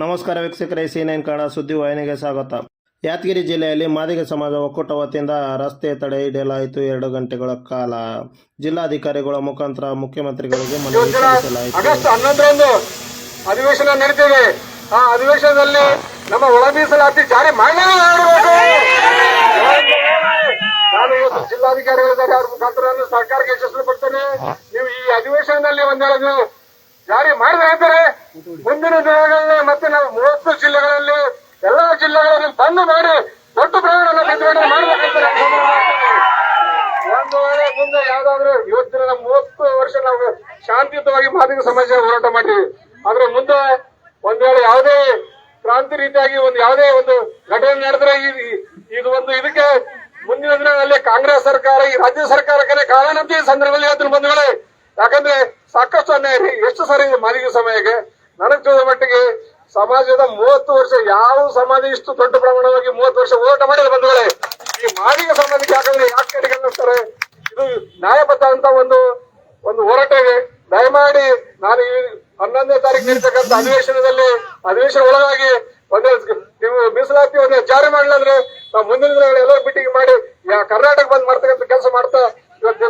ನಮಸ್ಕಾರ ವೀಕ್ಷಕರೇ C nine Kannada ಸುದ್ದಿ ವಾಹಿನಿಗೆ ಸ್ವಾಗತ. ಯಾದಗಿರಿ ಜಿಲ್ಲೆಯಲ್ಲಿ ಮಾದಿಗ ಸಮಾಜ ಒಕ್ಕೂಟ ವತಿಯಿಂದ ರಸ್ತೆ ತಡೆ ಹಿಡಿಯಲಾಯಿತು ಎರಡು ಗಂಟೆಗಳ ಕಾಲ. ಜಿಲ್ಲಾಧಿಕಾರಿಗಳ ಮುಖಾಂತರ ಮುಖ್ಯಮಂತ್ರಿಗಳಿಗೆ ಮನವಿ ಸಲ್ಲಿಸಲಾಯಿತು. ಆಗಸ್ಟ್ ಹನ್ನೊಂದರಂದು ಅಧಿವೇಶನ ನಡೆದಿದೆ. ಆ ಅಧಿವೇಶನದಲ್ಲಿ ನಮ್ಮ ಒಳ ಮೀಸಲಾತಿ ಜಾರಿ ಮಾಡಲೇ ಮಾಡಬೇಕು ನಾನು ಇವತ್ತು ಜಿಲ್ಲಾಧಿಕಾರಿಗಳಿದ್ದಾರೆ. ಅವ್ರ ಮುಖಾಂತರ ಸರ್ಕಾರಕ್ಕೆ ಯಶಸ್ವಿ ಪಡ್ತೇನೆ ನೀವು ಈ ಅಧಿವೇಶನದಲ್ಲಿ ಒಂದೆರಡು ಜಾರಿ ಮಾಡಿದ್ರೆ ಅಂತಾರೆ. ಮುಂದಿನ ದಿನಗಳಲ್ಲಿ ಮತ್ತೆ ನಾವು ಮೂವತ್ತು ಜಿಲ್ಲೆಗಳಲ್ಲಿ ಎಲ್ಲಾ ಜಿಲ್ಲೆಗಳಲ್ಲಿ ಬಂದು ಮಾಡಿ ಒಟ್ಟು ಪ್ರಮಾಣ ಪ್ರತಿಭಟನೆ ಮಾಡಬೇಕಂತ ಒಂದು ವೇಳೆ ಮುಂದೆ ಯಾವ್ದಾದ್ರು ಇವತ್ತಿನ ಮೂವತ್ತು ವರ್ಷ ನಾವು ಶಾಂತಿಯುತವಾಗಿ ಮಾದಿಗ ಸಮಾಜ ಹೋರಾಟ ಮಾಡಿ ಆದ್ರೆ ಮುಂದೆ ಒಂದ್ ವೇಳೆ ಯಾವುದೇ ಕ್ರಾಂತಿ ರೀತಿಯಾಗಿ ಒಂದು ಯಾವುದೇ ಒಂದು ಘಟನೆ ನಡೆದ್ರೆ ಇದು ಒಂದು ಇದಕ್ಕೆ ಮುಂದಿನ ದಿನಗಳಲ್ಲಿ ಕಾಂಗ್ರೆಸ್ ಸರ್ಕಾರ, ಈ ರಾಜ್ಯ ಸರ್ಕಾರಕ್ಕೆ ಕಾರಣ ಸಂದರ್ಭದಲ್ಲಿ ಹೇಳ್ತೀನಿ ಬಂಧುಗಳೇ. ಯಾಕಂದ್ರೆ ಸಾಕಷ್ಟು ಅನ್ಯಾಯ ಎಷ್ಟು ಸರಿ ಮಾದಿಗ ಸಮಯಕ್ಕೆ ನನಗ್ ತಿಳಿದ ಮಟ್ಟಿಗೆ ಸಮಾಜದ ಮೂವತ್ತು ವರ್ಷ ಯಾವ ಸಮಾಜ ಇಷ್ಟು ದೊಡ್ಡ ಪ್ರಮಾಣವಾಗಿ ಮೂವತ್ತು ವರ್ಷ ಹೋರಾಟ ಮಾಡಿದ ಬಂಧುಗಳೇ? ಈ ಮಾದಿಗ ಸಮಾಜಕ್ಕೆ ಯಾಕಂದ್ರೆ ಯಾಕೆ ಕಡೆಗಣಿಸ್ತಾರೆ ಇದು ನ್ಯಾಯಬದ್ಧ ಅಂತ ಒಂದು ಒಂದು ಹೋರಾಟ ಇದೆ. ದಯಮಾಡಿ ನಾನು ಈ ಹನ್ನೊಂದನೇ ತಾರೀಕು ನೀಡ್ತಕ್ಕಂಥ ಅಧಿವೇಶನದಲ್ಲಿ, ಅಧಿವೇಶನ ಒಳಗಾಗಿ ಒಂದು ನೀವು ಮೀಸಲಾತಿ ಒಂದು ಜಾರಿ ಮಾಡಲಾದ್ರೆ ನಾವು ಮುಂದಿನ ದಿನಗಳಲ್ಲಿ ಎಲ್ಲರೂ ಮೀಟಿಂಗ್ ಮಾಡಿ ಯಾ- ಕರ್ನಾಟಕ ಬಂದ್ ಮಾಡ್ತಕ್ಕಂಥ ಕೆಲಸ ಮಾಡ್ತಾ ಇವತ್ತು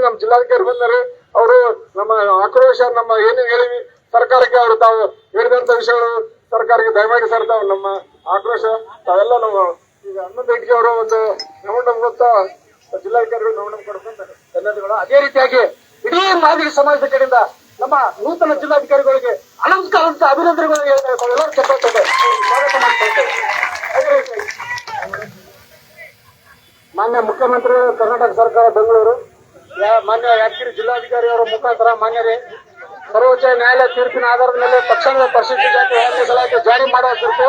ನಮ್ಮ ಜಿಲ್ಲಾಧಿಕಾರಿ ಬಂದರೆ, ಅವರು ನಮ್ಮ ಆಕ್ರೋಶ, ನಮ್ಮ ಏನು ಹೇಳಿವಿ ಸರ್ಕಾರಕ್ಕೆ ಅವರು ತಾವು ಹೇಳಿದಂತ ವಿಷಯಗಳು ಸರ್ಕಾರಕ್ಕೆ ದಯಮಾಡಿ ಸರ್ ತಾವು ನಮ್ಮ ಆಕ್ರೋಶ, ತಾವೆಲ್ಲ ನಾವು ಈಗ ಹನ್ನೊಂದು ಇಟ್ಟಿಗೆ ಅವರು ಒಂದು ಮೆಮೊಂಡಮ್ ಗೊತ್ತಾ ಜಿಲ್ಲಾಧಿಕಾರಿಗಳು ಮೆಮೊಂಡಮ್ ಕೊಡ್ಕೊಂತ ಧನ್ಯವಾದಗಳು ಅದೇ ರೀತಿಯಾಗಿ ಇಡೀ ಮಾದರಿ ಸಮಾಜದ ಕಡೆಯಿಂದ ನಮ್ಮ ನೂತನ ಜಿಲ್ಲಾಧಿಕಾರಿಗಳಿಗೆ ಅನಂತ ಅಭಿನಂದನೆಗಳು. ಎಲ್ಲರೂ ಚಪ್ಪಾಳೆ ಸ್ವಾಗತ ರೀತಿಯಾಗಿ ಮಾನ್ಯ ಮುಖ್ಯಮಂತ್ರಿ, ಕರ್ನಾಟಕ ಸರ್ಕಾರ, ಬೆಂಗಳೂರು. ಮಾನ್ಯ ಯಾದಗಿರಿ ಜಿಲ್ಲಾಧಿಕಾರಿ ಅವರ ಮುಖಾಂತರ ಮಾನ್ಯರೇ ಸರ್ವೋಚ್ಚ ನ್ಯಾಯಾಲಯ ತೀರ್ಪಿನ ಆಧಾರದ ಮೇಲೆ ತಕ್ಷಣದ ಪರಿಶಿಷ್ಟ ಜಾತಿ ಮೀಸಲಾತಿ ಜಾರಿ ಮಾಡುವ ಕುರಿತು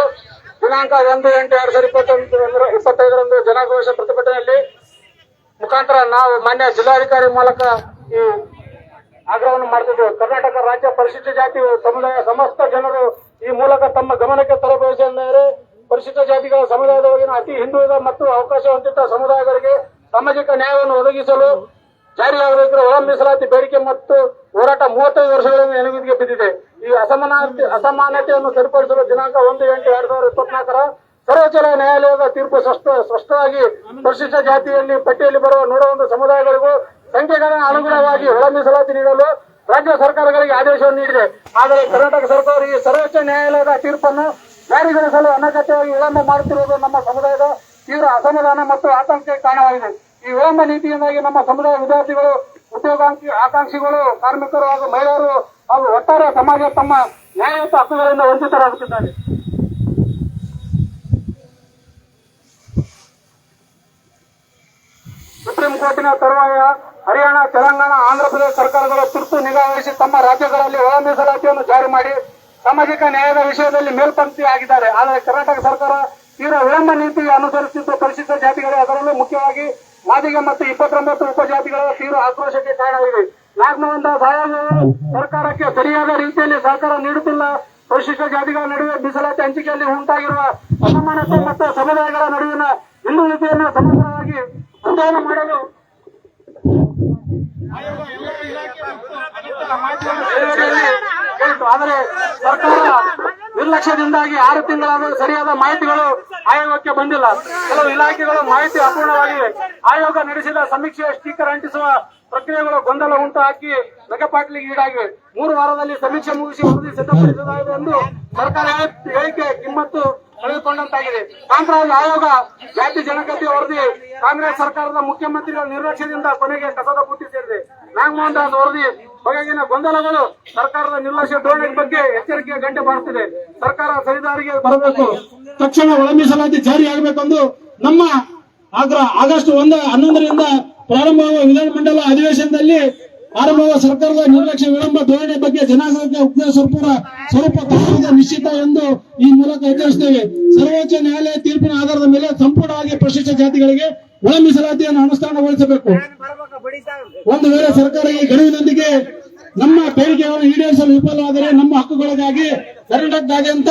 ದಿನಾಂಕ ಒಂದು ಎಂಟು ಎರಡ್ ಸಾವಿರದ ಇಪ್ಪತ್ತೊಂದು ಇಪ್ಪತ್ತೈದರಂದು ಜನಾಕ್ರೋಶ ಪ್ರತಿಭಟನೆಯಲ್ಲಿ ಮುಖಾಂತರ ನಾವು ಮಾನ್ಯ ಜಿಲ್ಲಾಧಿಕಾರಿ ಮೂಲಕ ಈ ಆಗ್ರಹವನ್ನು ಮಾಡ್ತಿದ್ದೇವೆ. ಕರ್ನಾಟಕ ರಾಜ್ಯ ಪರಿಶಿಷ್ಟ ಜಾತಿ ಸಮುದಾಯ ಸಮಸ್ತ ಜನರು ಈ ಮೂಲಕ ತಮ್ಮ ಗಮನಕ್ಕೆ ತರಬೇಕೆಂದರೆ ಪರಿಶಿಷ್ಟ ಜಾತಿಗಳ ಸಮುದಾಯದ ಅತಿ ಹಿಂದುಳಿದ ಮತ್ತು ಅವಕಾಶ ವಂಚಿತ ಸಮುದಾಯಗಳಿಗೆ ಸಾಮಾಜಿಕ ನ್ಯಾಯವನ್ನು ಒದಗಿಸಲು ಜಾರಿಯಾಗಬೇಕಿರುವ ಒಳ ಮೀಸಲಾತಿ ಬೇಡಿಕೆ ಮತ್ತು ಹೋರಾಟ ಮೂವತ್ತೈದು ವರ್ಷಗಳಿಂದ ನೆನಗುದಿಗೆ ಬಿದ್ದಿದೆ. ಈ ಅಸಮಾನತೆ ಅಸಮಾನತೆಯನ್ನು ಸರಿಪಡಿಸಲು ದಿನಾಂಕ ಒಂದು, ಎಂಟು, ಎರಡ್ ಸಾವಿರದ ಇಪ್ಪತ್ನಾಲ್ಕರ ಸರ್ವೋಚ್ಚ ನ್ಯಾಯಾಲಯದ ತೀರ್ಪು ಸ್ಪಷ್ಟ ಸ್ಪಷ್ಟವಾಗಿ ಪರಿಶಿಷ್ಟ ಜಾತಿಯಲ್ಲಿ ಪಟ್ಟಿಯಲ್ಲಿ ಬರುವ ನೂರ ಒಂದು ಸಮುದಾಯಗಳಿಗೂ ಸಂಖ್ಯೆಗಳ ಅನುಗುಣವಾಗಿ ಒಳ ಮೀಸಲಾತಿ ನೀಡಲು ರಾಜ್ಯ ಸರ್ಕಾರಗಳಿಗೆ ಆದೇಶವನ್ನು ನೀಡಿದೆ. ಆದರೆ ಕರ್ನಾಟಕ ಸರ್ಕಾರ ಈ ಸರ್ವೋಚ್ಚ ನ್ಯಾಯಾಲಯದ ತೀರ್ಪನ್ನು ಜಾರಿಗೊಳಿಸಲು ಅನಗತ್ಯವಾಗಿ ವಿಳಂಬ ಮಾಡುತ್ತಿರುವುದು ನಮ್ಮ ಸಮುದಾಯದ ತೀವ್ರ ಅಸಮಾಧಾನ ಮತ್ತು ಆತಂಕಕ್ಕೆ ಕಾರಣವಾಗಿದೆ. ಈ ವಿಳಂಬ ನೀತಿಯಿಂದಾಗಿ ನಮ್ಮ ಸಮುದಾಯ ವಿದ್ಯಾರ್ಥಿಗಳು ಉದ್ಯೋಗಾಂಕ್ಷಿ ಆಕಾಂಕ್ಷಿಗಳು, ಕಾರ್ಮಿಕರು ಹಾಗೂ ಮಹಿಳೆಯರು ಹಾಗೂ ಒಟ್ಟಾರೆ ಸಮಾಜ ತಮ್ಮ ನ್ಯಾಯಯುತ ಹಕ್ಕುಗಳಿಂದ ವಂಚಿತರಾಗುತ್ತಿದ್ದಾರೆ. ಸುಪ್ರೀಂ ಕೋರ್ಟಿನ ತರುವಾಯ ಹರಿಯಾಣ, ತೆಲಂಗಾಣ ಆಂಧ್ರಪ್ರದೇಶ ಸರ್ಕಾರಗಳು ತುರ್ತು ನಿಗಾ ವಹಿಸಿ ತಮ್ಮ ರಾಜ್ಯಗಳಲ್ಲಿ ಒಳ ಮೀಸಲಾತಿಯನ್ನು ಜಾರಿ ಮಾಡಿ ಸಾಮಾಜಿಕ ನ್ಯಾಯದ ವಿಷಯದಲ್ಲಿ ಮೇಲ್ಪಂಕ್ತಿ ಆಗಿದ್ದಾರೆ. ಆದರೆ ಕರ್ನಾಟಕ ಸರ್ಕಾರ ತೀವ್ರ ವಿಳಂಬ ನೀತಿ ಅನುಸರಿಸಿದ್ದು ಪರಿಶಿಷ್ಟ ಜಾತಿಗಳು ಅದರಲ್ಲೂ ಮುಖ್ಯವಾಗಿ ಮಾದಿಗ ಮತ್ತು ಇಪ್ಪತ್ತೊಂಬತ್ತು ಉಪಜಾತಿಗಳ ತೀವ್ರ ಆಕ್ರೋಶಕ್ಕೆ ಕಾರಣವಿದೆ ನಾಗನವಂತ ಸಹಾಯ ಸರ್ಕಾರಕ್ಕೆ ಸರಿಯಾದ ರೀತಿಯಲ್ಲಿ ಸಹಕಾರ ನೀಡುತ್ತಿಲ್ಲ ಪರಿಶಿಷ್ಟ ಜಾತಿಗಳ ನಡುವೆ ಮೀಸಲಾತಿ ಹಂಚಿಕೆಯಲ್ಲಿ ಉಂಟಾಗಿರುವ ಅಸಮಾನತೆ ಮತ್ತು ಸಮುದಾಯಗಳ ನಡುವಿನ ಹಿಂದುಳಿತೆಯನ್ನು ಸಮಗ್ರವಾಗಿ ಅಧ್ಯಯನ ಮಾಡಲು. ಆದರೆ ಸರ್ಕಾರ ನಿರ್ಲಕ್ಷ್ಯದಿಂದಾಗಿ ಆರು ತಿಂಗಳಾದರೂ ಸರಿಯಾದ ಮಾಹಿತಿಗಳು ಆಯೋಗಕ್ಕೆ ಬಂದಿಲ್ಲ. ಕೆಲವು ಇಲಾಖೆಗಳು ಮಾಹಿತಿ ಅಪೂರ್ಣವಾಗಿವೆ ಆಯೋಗ ನಡೆಸಿದ ಸಮೀಕ್ಷೆಯ ಸ್ಟಿಕ್ಕರ್ ಅಂಟಿಸುವ ಪ್ರಕ್ರಿಯೆಗಳು ಗೊಂದಲ ಉಂಟು ಹಾಕಿ ನಗೆಪಾಟ್ಲಿಗೆ ಈಡಾಗಿವೆ. ಮೂರು ವಾರದಲ್ಲಿ ಸಮೀಕ್ಷೆ ಮುಗಿಸಿ ವರದಿ ಸಿದ್ಧಪಡಿಸಲಾಗಿದೆ ಎಂದು ಸರ್ಕಾರ ಹೇಳಿ- ಹೇಳಿಕೆ ಕಿಮ್ಮತ್ತು ಕಳೆದುಕೊಂಡಂತಾಗಿದೆ. ಕಾಂಗ್ರೆಸ್ ಆಯೋಗ ಜಾತಿ ಜನಗತಿ ವರದಿ ಕಾಂಗ್ರೆಸ್ ಸರ್ಕಾರದ ಮುಖ್ಯಮಂತ್ರಿಗಳ ನಿರ್ಲಕ್ಷ್ಯದಿಂದ ಕೊನೆಗೆ ಕಸದ ಬುಟ್ಟಿ ಸೇರಿದೆ. ನಾಗಮೋಹನ್ ದಾಸ್ ವರದಿ ಬಗೆಗಿನ ಗೊಂದಲಗಳು ಸರ್ಕಾರದ ನಿರ್ಲಕ್ಷ್ಯ ಧೋರಣೆ ಬಗ್ಗೆ ಎಚ್ಚರಿಕೆ ಗಂಟೆ ಮಾಡುತ್ತಿದೆ ಸರ್ಕಾರ ಸರಿದಾರಿಗೆ ಬರಬೇಕು. ತಕ್ಷಣ ಒಳ ಮೀಸಲಾತಿ ಜಾರಿ ಆಗಬೇಕೆಂದು ನಮ್ಮ ಆಗ್ರಹ ಆಗಸ್ಟ್ ಒಂದು, ಹನ್ನೊಂದರಿಂದ ಪ್ರಾರಂಭವಾಗುವ ವಿಧಾನಮಂಡಲ ಅಧಿವೇಶನದಲ್ಲಿ ಆರಂಭವಾದ ಸರ್ಕಾರದ ನಿರ್ಲಕ್ಷ್ಯ ವಿಳಂಬ ಧೋರಣೆ ಬಗ್ಗೆ ಜನಾಂಗಕ್ಕೆ ಉಗ್ರ ಸ್ವರೂಪ ಸ್ವರೂಪ ನಿಶ್ಚಿತ ಎಂದು ಈ ಮೂಲಕ ಎಚ್ಚರಿಸುತ್ತೇವೆ. ಸರ್ವೋಚ್ಚ ನ್ಯಾಯಾಲಯ ತೀರ್ಪಿನ ಆಧಾರದ ಮೇಲೆ ಸಂಪೂರ್ಣವಾಗಿ ಪರಿಶಿಷ್ಟ ಜಾತಿಗಳಿಗೆ ಒಳ ಮೀಸಲಾತಿಯನ್ನು ಅನುಷ್ಠಾನಗೊಳಿಸಬೇಕು. ಒಂದು ವೇಳೆ ಸರ್ಕಾರ ಈ ಗಡುವಿನೊಂದಿಗೆ ನಮ್ಮ ಬೇಡಿಕೆಗಳನ್ನು ಈಡೇರಿಸಲು ವಿಫಲವಾದರೆ ನಮ್ಮ ಹಕ್ಕುಗಳಿಗಾಗಿ ಕರ್ನಾಟಕದಾದ್ಯಂತ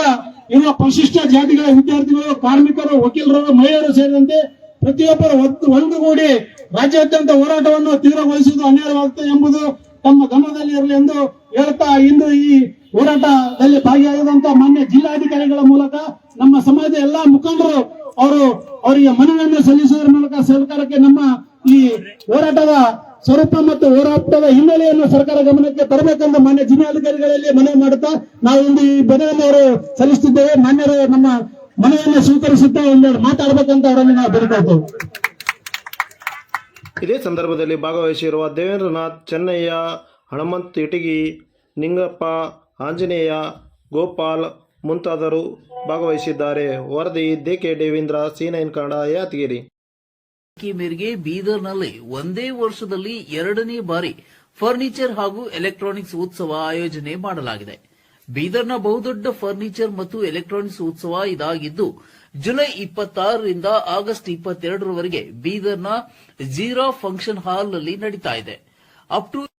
ಇರುವ ಪರಿಶಿಷ್ಟ ಜಾತಿಗಳ ವಿದ್ಯಾರ್ಥಿಗಳು, ಕಾರ್ಮಿಕರು, ವಕೀಲರು, ಮಹಿಳೆಯರು ಸೇರಿದಂತೆ ಪ್ರತಿಯೊಬ್ಬರು ಒಂದುಗೂಡಿ ರಾಜ್ಯಾದ್ಯಂತ ಹೋರಾಟವನ್ನು ತೀವ್ರಗೊಳಿಸುವುದು ಅನಿವಾರ್ಯವಾಗುತ್ತದೆ ಎಂಬುದು ತಮ್ಮ ಗಮನದಲ್ಲಿ ಇರಲಿ ಎಂದು ಹೇಳ್ತಾ ಇಂದು ಈ ಹೋರಾಟದಲ್ಲಿ ಭಾಗಿಯಾಗಿರುವಂತಹ ಮಾನ್ಯ ಜಿಲ್ಲಾಧಿಕಾರಿಗಳ ಮೂಲಕ ನಮ್ಮ ಸಮಾಜದ ಎಲ್ಲಾ ಮುಖಂಡರು, ಅವರು ಅವರಿಗೆ ಮನವಿಯನ್ನು ಸಲ್ಲಿಸುವುದರ ಮೂಲಕ ಸರ್ಕಾರಕ್ಕೆ ನಮ್ಮ ಈ ಹೋರಾಟದ ಸ್ವರೂಪ ಮತ್ತು ಹೋರಾಟದ ಹಿನ್ನೆಲೆಯನ್ನು ಸರ್ಕಾರ ಗಮನಕ್ಕೆ ತರಬೇಕೆಂದು ಮಾನ್ಯ ಜಿಲ್ಲಾಧಿಕಾರಿಗಳಲ್ಲಿ ಮನವಿ ಮಾಡುತ್ತಾ ನಾವು ಈ ಮನವಿಯನ್ನು ಅವರು ಸಲ್ಲಿಸುತ್ತಿದ್ದೇವೆ. ಮಾನ್ಯರು, ನಮ್ಮ ಮನವಿಯನ್ನು ಸ್ವೀಕರಿಸುತ್ತಾ ಒಂದೆರಡು ಮಾತಾಡಬೇಕಂತ ಅವರನ್ನು ನಾವು ಬೇಡಿಕೊಳ್ತೇವೆ ಇದೇ ಸಂದರ್ಭದಲ್ಲಿ ಭಾಗವಹಿಸಿರುವ ದೇವೇಂದ್ರನಾಥ್, ಚೆನ್ನಯ್ಯ, ಹನುಮಂತ್, ಇಟಗಿ, ನಿಂಗಪ್ಪ, ಆಂಜನೇಯ, ಗೋಪಾಲ್ ಮುಂತಾದರು ಭಾಗವಹಿಸಿದ್ದಾರೆ. ವರದಿ ದೇಕೆ ದೇವೇಂದ್ರ, ಸಿ ನೈನ್ ಕನ್ನಡ, ಯಾದಗಿರಿ. ಈ ಮೇರೆಗೆ ಬೀದರ್ನಲ್ಲಿ ಒಂದೇ ವರ್ಷದಲ್ಲಿ ಎರಡನೇ ಬಾರಿ ಫರ್ನಿಚರ್ ಹಾಗೂ ಎಲೆಕ್ಟ್ರಾನಿಕ್ಸ್ ಉತ್ಸವ ಆಯೋಜನೆ ಮಾಡಲಾಗಿದೆ. ಬೀದರ್ನ ಬಹುದೊಡ್ಡ ಫರ್ನಿಚರ್ ಮತ್ತು ಎಲೆಕ್ಟ್ರಾನಿಕ್ಸ್ ಉತ್ಸವ ಇದಾಗಿದ್ದು, ಜುಲೈ ಇಪ್ಪತ್ತಾರರಿಂದ ಆಗಸ್ಟ್ ಇಪ್ಪತ್ತೆರಡರವರೆಗೆ ಬೀದರ್ನ ಜೀರಾ ಫಂಕ್ಷನ್ ಹಾಲ್ನಲ್ಲಿ ನಡೀತಾ ಇದೆ. Up to